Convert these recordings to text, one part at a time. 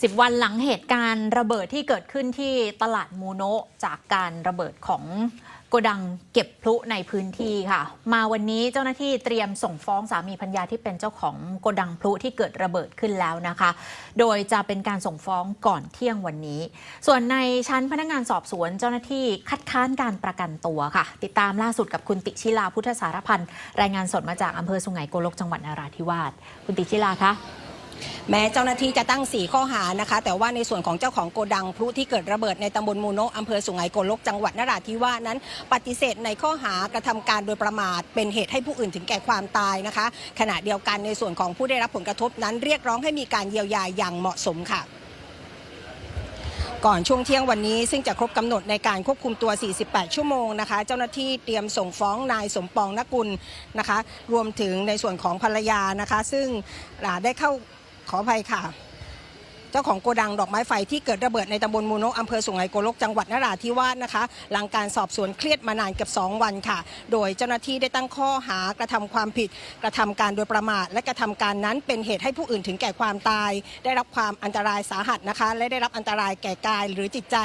10 วันหลังเหตุการณ์ระเบิดที่เกิดขึ้นที่ตลาดมูโนะจากการระเบิดของโกดังเก็บพลุในพื้นที่ค่ะ มาวันนี้เจ้าหน้าที่เตรียมส่งฟ้องสามีพัญญาที่เป็นเจ้าของโกดังพลุที่เกิดระเบิดขึ้นแล้วนะคะ โดยจะเป็นการส่งฟ้องก่อนเที่ยงวันนี้ ส่วนในชั้นพนักงานสอบสวนเจ้าหน้าที่คัดค้านการประกันตัวค่ะ ติดตามล่าสุดกับคุณติชิลาพุทธสารพันธ์รายงานสดมาจากอำเภอสุไหงโกลกจังหวัดนราธิวาสคุณติชิลาคะ แม้เจ้าหน้าที่จะตั้ง 4 ข้อหานะคะ แต่ว่าในส่วนของเจ้าของโกดังพลุที่เกิดระเบิดในตำบลมูโนะอำเภอสุไหงโกลกจังหวัดนราธิวาสนั้น ปฏิเสธในข้อหากระทำการโดยประมาท เป็นเหตุให้ผู้อื่นถึงแก่ความตายนะคะ ขณะเดียวกันในส่วนของผู้ได้รับผลกระทบนั้นเรียกร้องให้มีการเยียวยาอย่างเหมาะสมค่ะก่อนช่วงเที่ยงวันนี้ซึ่งจะครบกำหนดในการควบคุมตัว 48 ชั่วโมงนะคะ เจ้าหน้าที่เตรียมส่งฟ้องนายสมปองนกุลนะคะ รวมถึงในส่วนของภรรยานะคะ ซึ่งได้เข้า ขออภัยค่ะ เจ้าของโกดังดอกไม้ไฟที่เกิดระเบิดในตำบลมูโนะอำเภอสุไหงโกลกจังหวัดนราธิวาสนะคะ หลังการสอบสวนเครียดมานานเกือบ2 วันค่ะ โดยเจ้าหน้าที่ได้ตั้งข้อหากระทำความผิด กระทำการโดยประมาท และกระทำการนั้นเป็นเหตุให้ผู้อื่นถึงแก่ความตาย ได้รับความอันตรายสาหัสนะคะ และได้รับอันตรายแก่กายหรือจิตใจ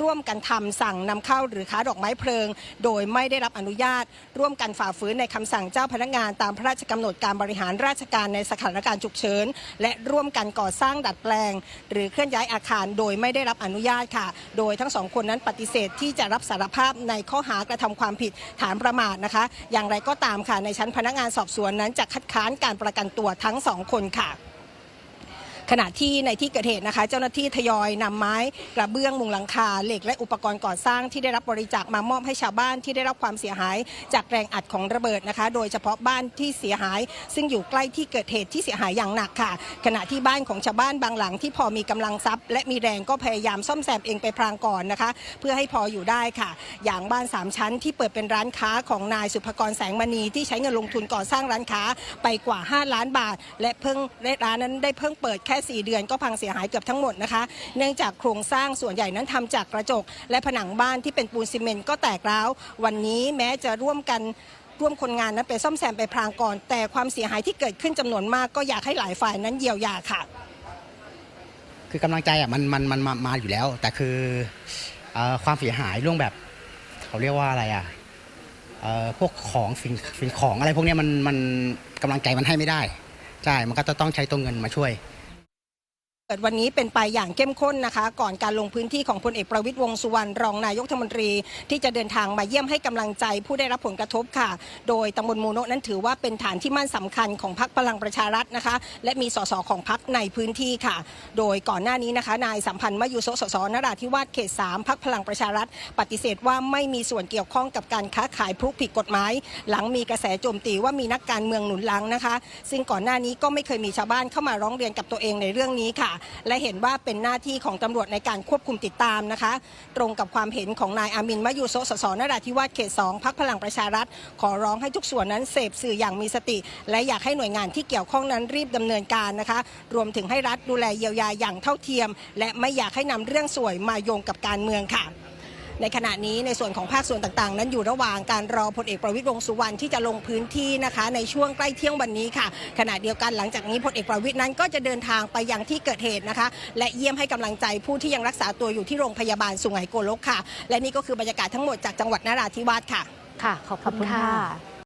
ร่วมกันทำสั่งนำเข้าหรือค้าดอกไม้เพลิง โดยไม่ได้รับอนุญาต ร่วมกันฝ่าฝืนในคำสั่งเจ้าพนักงานตามพระราชกำหนดการบริหารราชการในสถานการณ์ฉุกเฉินและร่วมกันก่อสร้างดัดแปลงหรือเคลื่อนย้ายอาคารโดยไม่ได้รับอนุญาตค่ะ โดยทั้งสองคนนั้นปฏิเสธที่จะรับสารภาพในข้อหากระทำความผิดฐานประมาทนะคะ อย่างไรก็ตามค่ะในชั้นพนักงานสอบสวนนั้นจะคัดค้านการประกันตัวทั้งสองคนค่ะ ขณะที่ในที่เกิดเหตุนะคะ เจ้าหน้าที่ทยอยนำไม้กระเบื้องมุงหลังคาเหล็กและอุปกรณ์ก่อสร้างที่ได้รับบริจาคมามอบให้ชาวบ้านที่ได้รับความเสียหาย จากแรงอัดของระเบิดนะคะ โดยเฉพาะบ้านที่เสียหาย ซึ่งอยู่ใกล้ที่เกิดเหตุที่เสียหายอย่างหนักค่ะ ขณะที่บ้านของชาวบ้านบางหลังที่พอมีกำลังทรัพย์ และมีแรงก็พยายามซ่อมแซมเองไปพรางก่อนนะคะ เพื่อให้พออยู่ได้ค่ะ อย่างบ้านสามชั้นที่เปิดเป็นร้านค้าของนายสุภกรแสงมณีที่ใช้เงินลงทุนก่อสร้างร้านค้าไปกว่า 5 ล้านบาท และเพิ่งร้านนั้นได้เพิ่งเปิดแค่ค่ 4 เดือนก็พังเสียหายเกือบทั้งหมดนะคะ เนื่องจากโครงสร้างส่วนใหญ่นั้นทำจากกระจก และผนังบ้านที่เป็นปูนซีเมนต์ก็แตกร้าว วันนี้แม้จะร่วมกันร่วมคนงานนั้นไปซ่อมแซมไปพรางก่อน แต่ความเสียหายที่เกิดขึ้นจำนวนมากก็อยากให้หลายฝ่ายนั้นเยียวยาค่ะ คือกำลังใจอะมันมันมันมามาอยู่แล้ว แต่คืออความเสียหายเรื่องแบบ เขาเรียกว่าอะไรอะพวกของสิ่งสิ่งของอะไรพวกนี้มันมันกำลังใจมันให้ไม่ได้ใช่มันก็จะต้องใช้ตัวเงินมาช่วย เกิดวันนี้เป็นไปอย่างเข้มข้นนะคะ ก่อนการลงพื้นที่ของพลเอกประวิตยวงสุวรรณรองนายกรัฐมนตรี ที่จะเดินทางมาเยี่ยมให้กำลังใจผู้ได้รับผลกระทบค่ะ โดยตำบลมูโนะนั้นถือว่าเป็นฐานที่มั่นสำคัญของพรรคพลังประชารัฐนะคะ และมีสสของพรรคในพื้นที่ค่ะ โดยก่อนหน้านี้นะคะ นายสัมพันธ์มายุโสสสนราธิวาสเขต3พรรคพลังประชารัฐ ปฏิเสธว่าไม่มีส่วนเกี่ยวข้องกับการค้าขายพลุผิดกฎหมาย หลังมีกระแสโจมตีว่ามีนักการเมืองหนุนหลังนะคะ ซึ่งก่อนหน้านี้ก็ไม่เคยมีชาวบ้านเข้ามาร้องเรียนกับตัวเองในเรื่องนี้ค่ะและเห็นว่าเป็นหน้าที่ของตำรวจในการควบคุมติดตามนะคะ ตรงกับความเห็นของนายอามินมายูโซสสนราธิวาสเขต2พักพลังประชารัฐ ขอร้องให้ทุกส่วนนั้นเสพสื่ออย่างมีสติ และอยากให้หน่วยงานที่เกี่ยวข้องนั้นรีบดำเนินการนะคะ รวมถึงให้รัฐดูแลเยียวยาอย่างเท่าเทียม และไม่อยากให้นำเรื่องสวยมาโยงกับการเมืองค่ะ ในขณะนี้ในส่วนของภาคส่วนต่างๆ นั้นอยู่ระหว่างการรอพลเอกประวิตยวงษ์สุวรรณที่จะลงพื้นที่นะคะในช่วงใกล้เที่ยงวันนี้ค่ะ ขณะเดียวกันหลังจากนี้พลเอกประวิตยนั้นก็จะเดินทางไปยังที่เกิดเหตุนะคะ และเยี่ยมให้กำลังใจผู้ที่ยังรักษาตัวอยู่ที่โรงพยาบาลสุไหงโกลกค่ะ และนี่ก็คือบรรยากาศทั้งหมดจากจังหวัดนราธิวาสค่ะ ค่ะ ขอบคุณค่ะ